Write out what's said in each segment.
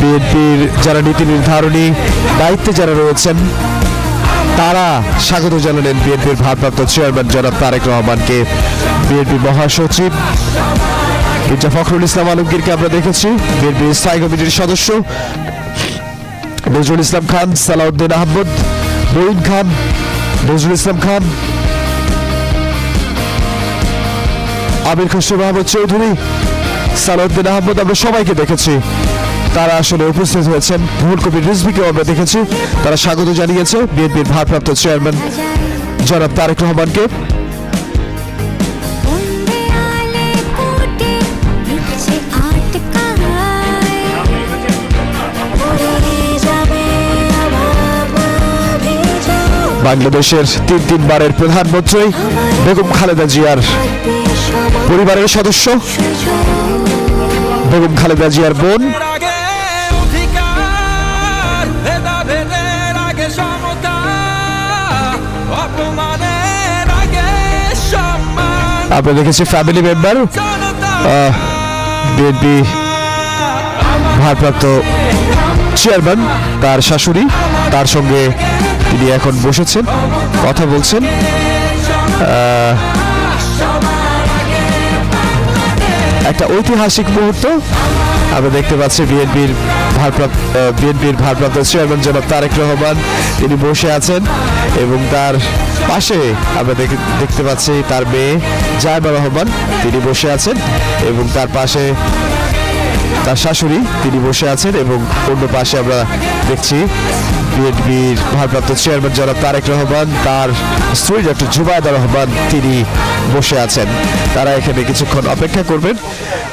বিএনপির যারা নীতি নির্ধারণী, দায়িত্বে যারা রয়েছেন, তারা স্বাগত জানালেন বিএনপির ভারপ্রাপ্ত চেয়ারম্যান জনাব তারেক রহমানকে। বিএনপি মহাসচিব মির্জা ফখরুল ইসলাম আলমগীরকে আমরা দেখেছি। বিএনপির স্থায়ী কমিটির সদস্য নজরুল ইসলাম খান, সালাউদ্দিন আহমদ, মঈন খান, নজরুল ইসলাম খান, আমির খসরু মাহমুদ চৌধুরী, সালাউদ্দিন আহমদ, আমরা সবাইকে দেখেছি। তারা আসলে উপস্থিত হয়েছেন। ভুল কবির রিজভিকেও আমরা দেখেছি। তারা স্বাগত জানিয়েছে বিএনপির ভারপ্রাপ্ত চেয়ারম্যান জনাব তারেক রহমানকে। বাংলাদেশের তিন তিনবারের প্রধানমন্ত্রী বেগম খালেদা জিয়ার পরিবারের সদস্য, বেগম খালেদা জিয়ার বোন আমরা দেখেছি ফ্যামিলি মেম্বার বিএনপি ভারপ্রাপ্ত চেয়ারম্যান তার শাশুড়ি, তার সঙ্গে তিনি এখন বসেছেন, কথা বলছেন একটা ঐতিহাসিক মুহূর্ত। আমরা দেখতে পাচ্ছি বিএনপির ভারপ্রাপ্ত বিএনপির ভারপ্রাপ্ত চেয়ারম্যান জনাব তারেক রহমান। তিনি বসে আছেন এবং তার পাশে আমরা দেখে- দেখতে পাচ্ছি তার মেয়ে জায়বা রহমান। তিনি বসে আছেন এবং তার পাশে তার শাশুড়ি, তিনি বসে আছেন এবং অন্য পাশে আমরা দেখছি বিএনপির ভারপ্রাপ্ত চেয়ারম্যান জনাব তারেক রহমান, তার স্ত্রী ডক্টর জুবায়দা রহমান, তিনি বসে আছেন। তারা এখানে কিছুক্ষণ অপেক্ষা করবেন।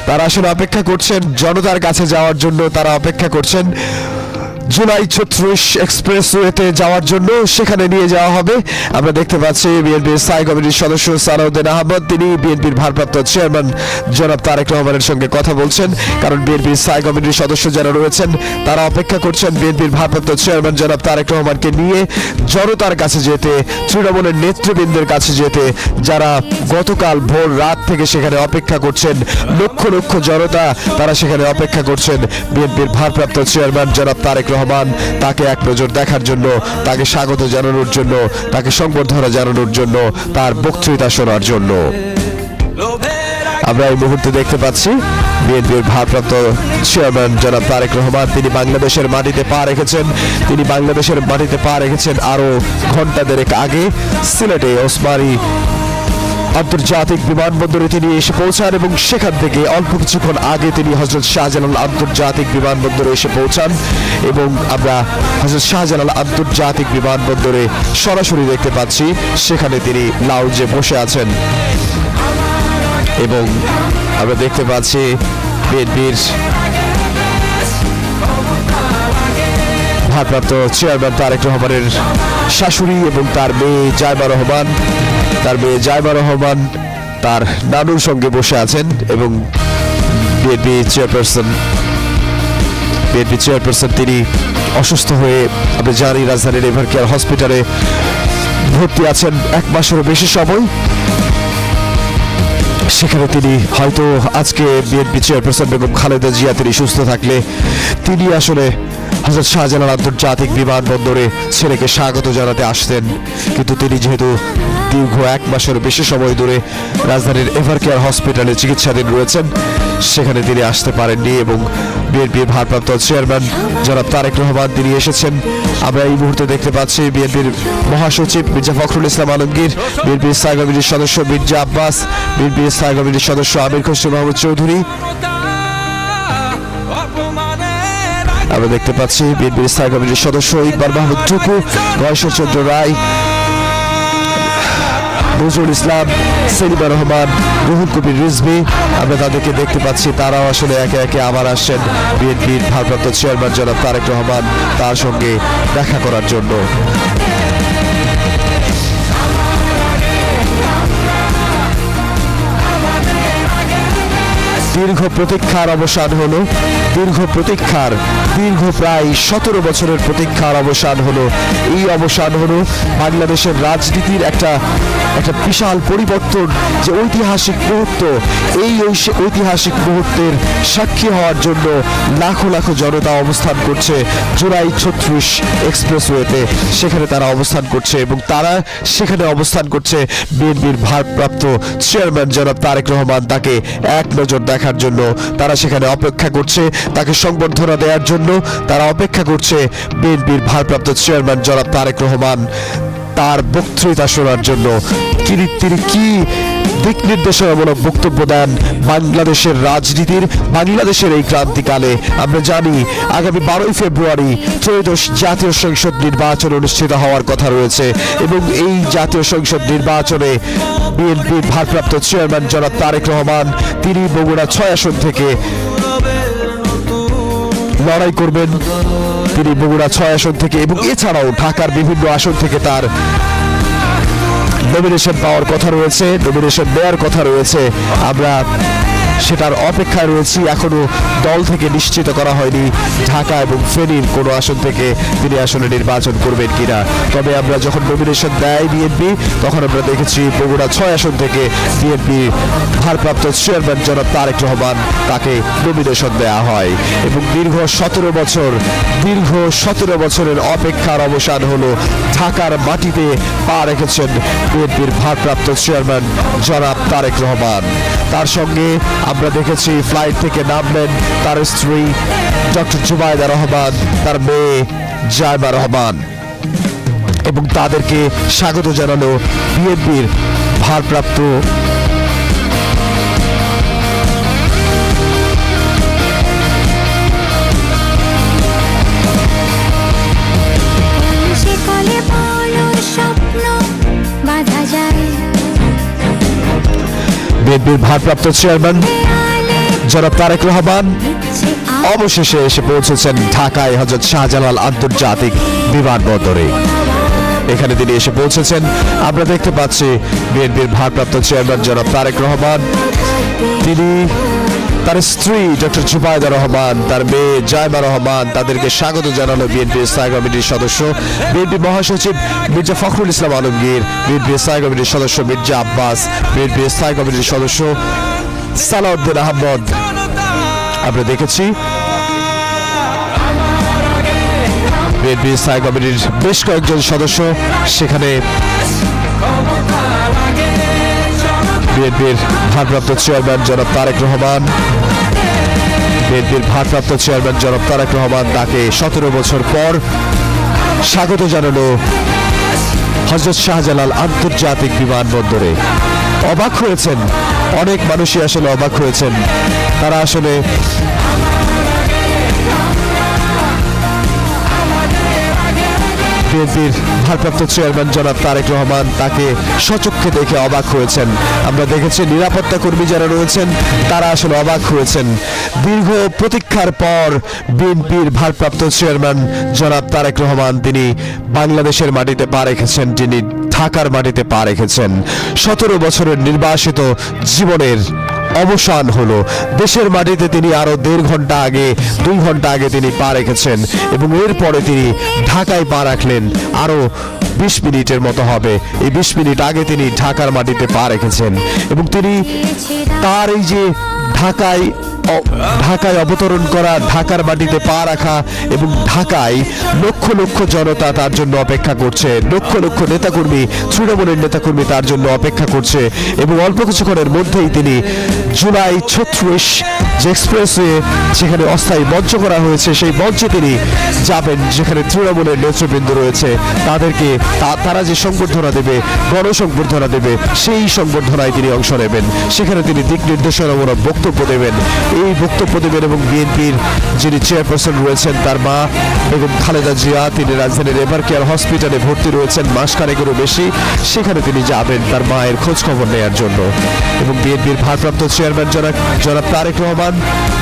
তারা আসলে অপেক্ষা করছেন জনতার কাছে যাওয়ার জন্য, তারা অপেক্ষা করছেন জুলাই ছত্রিশ এক্সপ্রেসওয়েতে যাওয়ার জন্য সেখানে নিয়ে যাওয়া হবে। আমরা দেখতে পাচ্ছি বিএনপির স্থায়ী কমিটির সদস্য সালাউদ্দিন আহমদ। তিনি বিএনপির ভারপ্রাপ্ত চেয়ারম্যান জনাব তারেক রহমানের সঙ্গে কথা বলছেন। কারণ বিএনপির স্থায়ী কমিটির সদস্য যারা রয়েছেন, তারা অপেক্ষা করছেন বিএনপির ভারপ্রাপ্ত চেয়ারম্যান জনাব তারেক রহমানকে নিয়ে জনতার কাছে যেতে, তৃণমূলের নেতৃবৃন্দের কাছে যেতে, যারা গতকাল ভোর রাত থেকে সেখানে অপেক্ষা করছেন। লক্ষ লক্ষ জনতা তারা সেখানে অপেক্ষা করছেন বিএনপির ভারপ্রাপ্ত চেয়ারম্যান জনাব তারেক রহমান তাকে এক নজর দেখার জন্য, তাকে স্বাগত জানানোর জন্য, তাকে সংবর্ধনা জানানোর জন্য, তার বক্তৃতা শোনার জন্য। আমরা এই মুহূর্তে দেখতে পাচ্ছি বিএনপির ভারপ্রাপ্ত চেয়ারম্যান জনাব তারেক রহমান। তিনি বাংলাদেশের মাটিতে পা রেখেছেন। তিনি বাংলাদেশের মাটিতে পা রেখেছেন আরও ঘণ্টা দেড়েক আগে। সিলেটে ওসমানী আন্তর্জাতিক বিমানবন্দরে তিনি এসে পৌঁছান এবং সেখান থেকে অল্প কিছুক্ষণ আগে তিনি হজরত শাহজালাল আন্তর্জাতিক বিমানবন্দরে এসে পৌঁছান এবং আমরা হজরত শাহজালাল আন্তর্জাতিক বিমানবন্দরে সরাসরি দেখতে পাচ্ছি, সেখানে তিনি লাউজে বসে আছেন এবং আমরা দেখতে পাচ্ছি বিএনপির ভারপ্রাপ্ত চেয়ারম্যান তারেক রহমানের শাশুড়ি এবং তার মেয়ে জায়মা রহমান। তার মেয়ে জায়মা রহমান, তার নানুর সঙ্গে বসে আছেন এবং বিএনপি চেয়ারপারসন বিএনপি চেয়ারপারসন তিনি অসুস্থ হয়ে আমরা জানি রাজধানীর এভার কেয়ার হসপিটালে ভর্তি আছেন এক মাসেরও বেশি সময়। সেখানে তিনি হয়তো আজকে বিএনপি চেয়ারপারসন বেগম খালেদা জিয়া, তিনি সুস্থ থাকলে তিনি আসলে হজরত শাহজালাল আন্তর্জাতিক বিমানবন্দরে ছেলেকে স্বাগত জানাতে আসতেন। কিন্তু তিনি যেহেতু দীর্ঘ এক মাসের বেশি সময় ধরে রাজধানীর এভার কেয়ার হসপিটালে চিকিৎসাধীন রয়েছেন, সেখানে তিনি আসতে পারেননি এবং বিএনপির ভারপ্রাপ্ত চেয়ারম্যান জনাব তারেক রহমান তিনি এসেছেন। আমরা এই মুহূর্তে দেখতে পাচ্ছি বিএনপির মহাসচিব মির্জা ফখরুল ইসলাম আলমগীর, বিএনপির স্থায়ী কমিটির সদস্য মির্জা আব্বাস, বিএনপির স্থায়ী কমিটির সদস্য আমির খসরু মাহমুদ চৌধুরী আমরা দেখতে পাচ্ছি বিএনপির স্থায়ী কমিটির সদস্য ইকবাল মাহমুদ টুকু, গয়েশ্বরচন্দ্র রায়, নজরুল ইসলাম, সেলিমা রহমান, রুহুল কবির রিজবি আমরা তাদেরকে দেখতে পাচ্ছি, তারাও আসলে একে একে আবার আসছেন বিএনপির ভারপ্রাপ্ত চেয়ারম্যান জনাব তারেক রহমান তার সঙ্গে দেখা করার জন্য। দীর্ঘ প্রতীক্ষার অবসান হলো। দীর্ঘ প্রতীক্ষার, দীর্ঘ প্রায় সতেরো বছরের প্রতীক্ষার অবসান হলো। এই অবসান হলো বাংলাদেশের রাজনীতির একটা একটা বিশাল পরিবর্তন, যে ঐতিহাসিক মুহূর্ত, এই ঐতিহাসিক মুহূর্তের সাক্ষী হওয়ার জন্য লাখো লাখো জনতা অবস্থান করছে জুলাই ছত্রিশ এক্সপ্রেসওয়েতে। সেখানে তারা অবস্থান করছে এবং তারা সেখানে অবস্থান করছে বিএনপির ভারপ্রাপ্ত চেয়ারম্যান জনাব তারেক রহমান। তাকে এক নজর দেখার জন্য তারা সেখানে অপেক্ষা করছে। তাকে সংবর্ধনা দেওয়ার জন্য তারা অপেক্ষা করছে। বিএনপির ভারপ্রাপ্ত চেয়ারম্যান জনাব তারেক রহমান। তার বক্তৃতা শোনার জন্য। তিনি তিনি কি দিক নির্দেশনামূলক বক্তব্য দেন বাংলাদেশের রাজনীতির, বাংলাদেশের এই ক্রান্তিকালে? আমরা জানি আগামী বারোই ফেব্রুয়ারি ত্রয়োদশ জাতীয় সংসদ নির্বাচন অনুষ্ঠিত হওয়ার কথা রয়েছে এবং এই জাতীয় সংসদ নির্বাচনে বিএনপির ভারপ্রাপ্ত চেয়ারম্যান জনাব তারেক রহমান, তিনি বগুড়া ছয় আসন থেকে লড়াই করবেন। তিনি বগুড়া ছয় আসন থেকে এবং এছাড়াও ঢাকার বিভিন্ন আসন থেকে তার নমিনেশন পাওয়ার কথা রয়েছে নমিনেশন দেওয়ার কথা রয়েছে। আমরা সেটার অপেক্ষায় রয়েছি। এখনও দল থেকে নিশ্চিত করা হয়নি। ঢাকা এবং ফেনীর কোনো আসন থেকে তিনি আসলে নির্বাচন করবেন কিনা। তবে আমরা যখন নমিনেশন দেয় বিএনপি তখন আমরা দেখেছি বগুড়া ছয় আসন থেকে বিএনপি ভারপ্রাপ্ত চেয়ারম্যান জনাব তারেক রহমান তাকে নমিনেশন দেওয়া হয়। এবং দীর্ঘ সতেরো বছর, দীর্ঘ সতেরো বছরের অপেক্ষার অবসান হলো ঢাকার মাটিতে পা রেখেছেন বিএনপির ভারপ্রাপ্ত চেয়ারম্যান জনাব তারেক রহমান। তার সঙ্গে আমরা দেখেছি ফ্লাইট থেকে নামলেন তার স্ত্রী ডক্টর জুবাইদা রহমান, তার মেয়ে জায়বা রহমান। এবং তাদেরকে স্বাগত জানালো বিএনপির ভারপ্রাপ্ত বিএনপির ভারপ্রাপ্ত চেয়ারম্যান জনাব তারেক রহমান। অবশেষে এসে পৌঁছেছেন ঢাকায় হজরত শাহজালাল আন্তর্জাতিক বিমানবন্দরে। এখানে তিনি এসে পৌঁছেছেন। আমরা দেখতে পাচ্ছি বিএনপির ভারপ্রাপ্ত চেয়ারম্যান জনাব তারেক রহমান। তিনি তার স্ত্রী ডক্টর জুবাইদা রহমান, তার মেয়ে জায়মা রহমান তাদেরকে স্বাগত জানালো বিএনপি স্থায়ী কমিটির সদস্য। বিএনপি মহাসচিব মির্জা ফখরুল ইসলাম আলমগীর, বিএনপি স্থায়ী কমিটির সদস্য মির্জা আব্বাস, বিএনপি স্থায়ী কমিটির সদস্য সালাউদ্দিন আহমদ। আমরা দেখেছি বিএনপি স্থায়ী কমিটির বেশ কয়েকজন সদস্য সেখানে বিএনপির ভারপ্রাপ্ত চেয়ারম্যান জনাব তারেক রহমান। বিএনপির ভারপ্রাপ্ত চেয়ারম্যান জনাব তারেক রহমান তাকে সতেরো বছর পর স্বাগত জানালো হজরত শাহজালাল আন্তর্জাতিক বিমানবন্দরে। অবাক হয়েছেন। অনেক মানুষই আসলে অবাক হয়েছেন। তারা আসলে বিএনপির ভারপ্রাপ্ত চেয়ারম্যান জনাব তারেক রহমান তাকে সচক্ষে দেখে অবাক হয়েছেন। আমরা দেখেছি নিরাপত্তা কর্মী যারা রয়েছেন, তারা আসলে অবাক হয়েছেন। দীর্ঘ প্রতীক্ষার পর বিএনপির ভারপ্রাপ্ত চেয়ারম্যান জনাব তারেক রহমান তিনি বাংলাদেশের মাটিতে পা রেখেছেন, যিনি ঢাকার মাটিতে পা রেখেছেন। সতেরো বছরের নির্বাসিত জীবনের অবসান হলো। দেশের মাটিতে তিনি আরও দেড় ঘণ্টা আগে দুই ঘণ্টা আগে তিনি পা রেখেছেন এবং এরপরে তিনি ঢাকায় পা রাখলেন। আরও বিশ মিনিটের মতো হবে। এই বিশ মিনিট আগে তিনি ঢাকার মাটিতে পা রেখেছেন এবং তিনি তার এই যে ঢাকায় ঢাকায় অবতরণ করা, ঢাকার মাটিতে পা রাখা এবং ঢাকায় লক্ষ লক্ষ জনতা তার জন্য অপেক্ষা করছে। লক্ষ লক্ষ নেতাকর্মী, তৃণমূলের নেতাকর্মী তার জন্য অপেক্ষা করছে এবং অল্প কিছুক্ষণের মধ্যেই তিনি জুলাই ছত্রিশ যে এক্সপ্রেসওয়ে সেখানে অস্থায়ী মঞ্চ করা হয়েছে, সেই মঞ্চে তিনি যাবেন যেখানে তৃণমূলের নেতৃবৃন্দ রয়েছে। তাদেরকে তারা যে সংবর্ধনা দেবে, গণসংবর্ধনা দেবে, সেই সংবর্ধনায় তিনি অংশ নেবেন। সেখানে তিনি দিক নির্দেশনামূলক বক্তব্য দেবেন এই বক্তব্য দেবেন এবং বিএনপির যিনি চেয়ারপারসন রয়েছেন তার মা বেগম খালেদা জিয়া, তিনি রাজধানীর এভার কেয়ার হসপিটালে ভর্তি রয়েছেন, মাস খানেকেরও বেশি। সেখানে তিনি যাবেন তার মায়ের খোঁজ খবর জন্য। এবং বিএনপির ভারপ্রাপ্ত চেয়ারম্যান জনাব জনাব তারেক রহমান,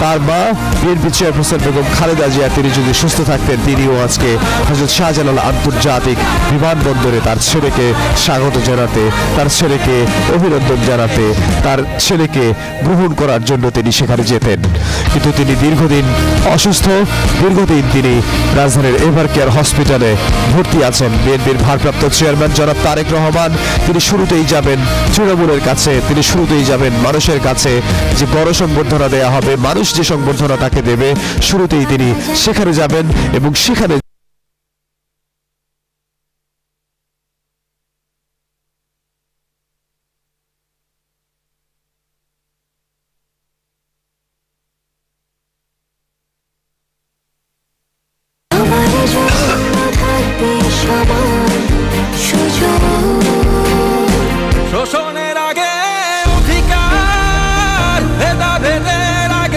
তার মা বিএনপি চেয়ারপারসন বেগম খালেদা জিয়া, তিনি যদি সুস্থ থাকতেন, তিনিও আজকে হজরত শাহজালাল আন্তর্জাতিক বিমানবন্দরে তার ছেলেকে স্বাগত জানাতে, তার ছেলেকে অভিনন্দন জানাতে, তার ছেলেকে গ্রহণ করার জন্য তিনি সেখানে যেতেন। কিন্তু তিনি দীর্ঘদিন অসুস্থ। দীর্ঘদিন তিনি রাজধানীর এভার কেয়ার হসপিটালে ভর্তি আছেন। বিএনপির ভারপ্রাপ্ত চেয়ারম্যান জনাব তারেক রহমান, তিনি শুরুতেই যাবেন তৃণমূলের কাছে। তিনি শুরুতেই যাবেন মানুষের কাছে যে বড় সংবর্ধনা দেয়া হবে, মানুষ যে সংবর্ধনা তাকে দেবে, শুরুতেই তিনি সেখানে যাবেন এবং সেখানে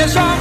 Yes, I'm.